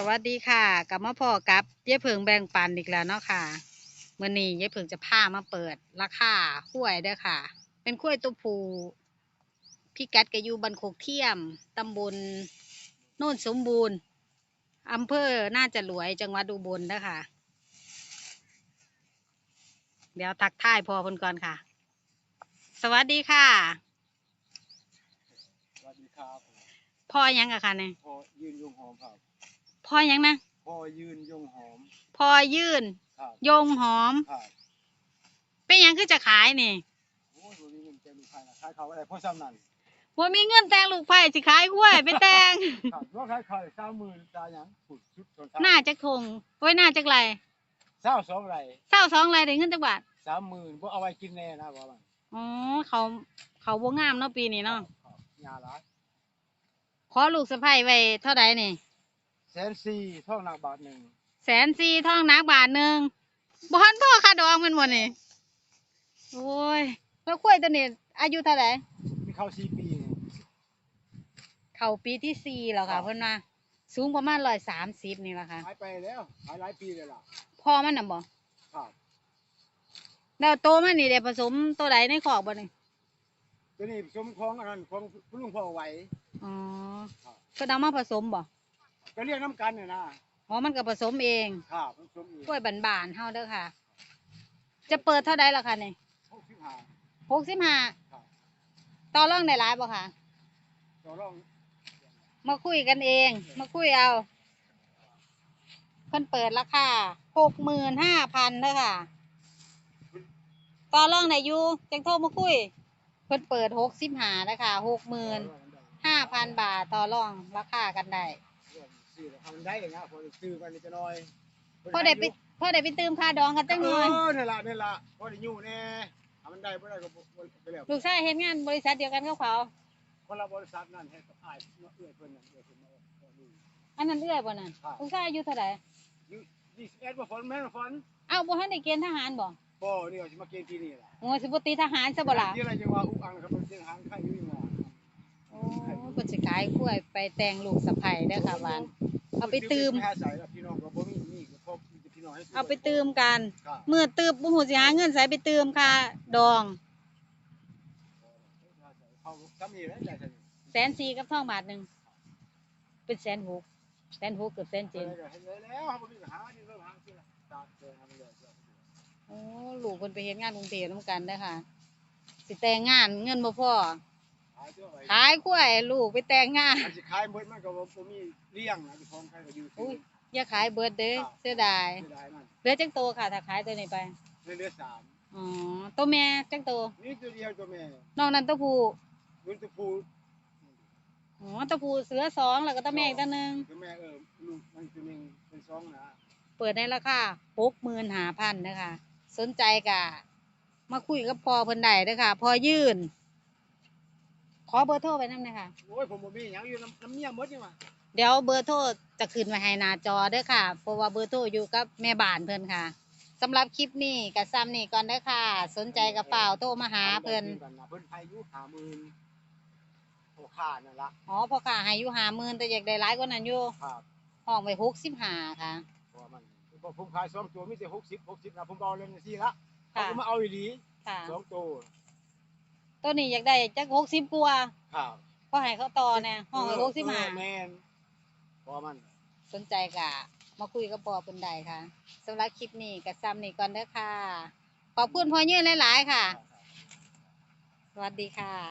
สวัสดีค่ะกลับมาพอกับเย้เพิงแบ่งปันอีกแล้วเนาะค่ะเมื่อนี้เย้เพิงจะพามาเปิดราคาห้วยเด้อค่ะ เป็นข้วยตัวผูพี่กัดก็อยู่บันโคกเทียมตำบลโน่นสมบูรณ์อำเภอน่าจะรวยจังหวัดอุบลเด้อค่ะ เดี๋ยวทักทายพอคนก่อนค่ะ สวัสดีค่ะ สวัสดีครับพ่อยังอะค่ะเนี่ยพอยืนยงหอมครับ พ่อยังนะพอยืนยงหอมพอยื่น ครับยงหอม ครับเป็นหยังคือจะขายนี่โอ้ยวันนี้เงินเต็มขายนะขายเขาอะไรพ่อซ้ำนั่นว่ามีเงินแต่งลูกไผ่สิขายกล้วยไปแต่ง ครับว่าขายเขาสามหมื่นตาหยังขุดชุดชนหน้าจักทงไว้หน้าจักไรเศร้าสองไรเศร้าสองไรได้เงินจักบาทสามหมื่นพวกเอาไว้กินแน่นะบอกมันอ๋อเขาเขาบ่งามเนาะปีนี้เนาะครับยาละขอลูกสะใภ้ไว้เท่าใดนี่ แสนสี่ท่องหนักบาทหนึ่งแสนสี่ท่องหนักบาทหนึ่งบ่ทันพ่อค่าดองแมันบ่นี่โอ้ยแล้วกล้วยตัวนี้อายุเท่าไหร่มีเข้าสี่ปีนี่เข้าปีที่สี่แล้วค่ะเพิ่นว่าสูงประมาณร้อยสามสิบนี่แหละค่ะขายไปแล้วขายหลายปีเลยล่ะพ่อมันน่ะบ่ครับแล้วโตมันนี่ได้ผสมตัวใดในคอกบ่นี่ตัวนี้สมของอันนั้นของคุณลุงพ่อไหวอ๋อครับก็นำมาผสมบ่ ก็เรียกน้ำกันเนี่ยนะอ๋อมันก็ผสมเองครับผสมอีกกล้วยบานๆเฮาเด้อค่ะ จะเปิดเท่าใดล่ะคะนี่หกสิบห้าหกสิบห้าครับต่อรองได้หลายบ่ค่ะต่อรองมาคุยกันเอง มาคุยเอาเพิ่นเปิดราคาหกหมื่นห้าพันเด้อค่ะต่อรองได้อยู่จังโทรมาคุย เพิ่นเปิดหกสิบห้าเด้อค่ะหกหมื่นห้าพันบาทต่อรองราคากันได้ ซื้อแล้วทำได้เลยนะพอได้ซื้อกันนี่จะน้อยพอได้ไปพอได้ไปเติมค่าดองกันจังหน่อยเออนี่นล่ะนี่นล่ะพอได้อยู่แน่ทำมันได้บ่ได้ก็บ่บ่ไปแล้วลูกชายเฮ็ดงานบริษัทเดียวกันกับเขา คนละบริษัทนั่นให้กับอ้ายเนาะเอื้อยเพิ่นนั่นเอื้อยเพิ่นมาเอาดู อันนั้นเอื้อยบ่นั่นครับลูกชายอายุเท่าไหร่อยู่21บ่ฝนแม่นบ่ฝนเอ้าบ่ทันได้เกณฑ์ทหารบ่บ่นี่เอาสิมาเกณฑ์ที่นี่ล่ะโอ้ยสิบ่ติดทหารซะบ่ล่ะที่อะไรจังว่าอุกอังครับมันเสียงหางไข่อยู่นี่ว่า โอ้เพิ่นสิขายกล้วยไปแต่งลูกสะใภ้เด้อค่ะหวาน เอาไปตืมหาใส่แล้วพี่น้องก็บ่มีนี่ก็พบพี่น้องให้ซื้เอาไปตืมกันครับเมื่อตืมบ่ฮู้สิหาเงินใส่ไปตืมค่าดอง เขาทำนี่แหล้วใหญ่ซั่นแสนสี่กับทองบาทหนึงเป็นแสนหกแสนหกเกือบแสนเจเจ็ดนแล้วเขาบ่มีปัญหานี่เริ่มหาสิล่ะตาเจอทำเลยโอ้ลูกเพิ่นไปเฮ็ดงานกรุงเทพนํกันเด้อค่ะ สิแต่งงานเงินบ่พอขายตัวไว้ขายกล้วยลูกไปแต่งงานอันสิขายเบิดมันก็บ่บ่มีเลี้ยงนะที่ของใครก็อยู่อุ้ยอย่าขายเบิดเด้อเสียดายเสียดายมันเหลือจังโตค่ะถ้าขายตัวนี้ไปเหลือสามอ๋อตัวแม่จังโตนี่ตัวเดียวตัวแม่นอกนั้นตัวผู้รุ่นตัวผู้อ๋อตัวผู้เสือสองแล้วก็ตัวแม่อีกตัวหนึง ตัวแม่เออลูกมันตัวหนึงเป็นสองนะเปิดในราคาหกหมื่นหาพันนะคะ สนใจกะ มาคุยกับพอเพิ่นได้เด้อค่ะ พอยื่นข อเบอร์โทรไปนำหน่อยค่ะ โอ้ยผมบ่มีหยังอยู่น้ำน้ำเมียหมดนี่ว่าเดี๋ยวเบอร์โทรจะขึ้นไว้ให้หน้าจอเด้อค่ะ เพราะว่าเบอร์โทรอยู่กับแม่บ้านเพิ่นค่ะสำหรับคลิปนี้กับซ้ำนี่ก่อนเด้อค่ะ สนใจกับเปล่าวโทรมาหาเพิ่นเพิ่นพายุหาหมื่นโอ้ขาดนั่นละอ๋อพอค่ะให้อยู่หาหมื่นแต่อยากได้หลายกว่านั้นอยู่ครับห้องไว้หกสิบห้าค่ะ เพราะว่ามันผมขายสองตัวมีแต่หกสิบหกสิบนะผมเอาเล่นสี่ละค่ะเขาก็มาเอาอีหลีค่ะ สองตัว ตัวนี้อยากได้จักหกสิบกว่าครับพอให้เขาต่อเนี่ยห้องไว้หกสิบห้าเออแม่นเพราะว่ามันสนใจกะมาคุยกับปอเพิ่นได้ค่ะสำหรับคลิปนี้กับซ้ำนี่ก่อนเด้อค่ะ ขอบคุณพ่อยืนหลาย ๆ ค่ะ สวัสดีค่ะ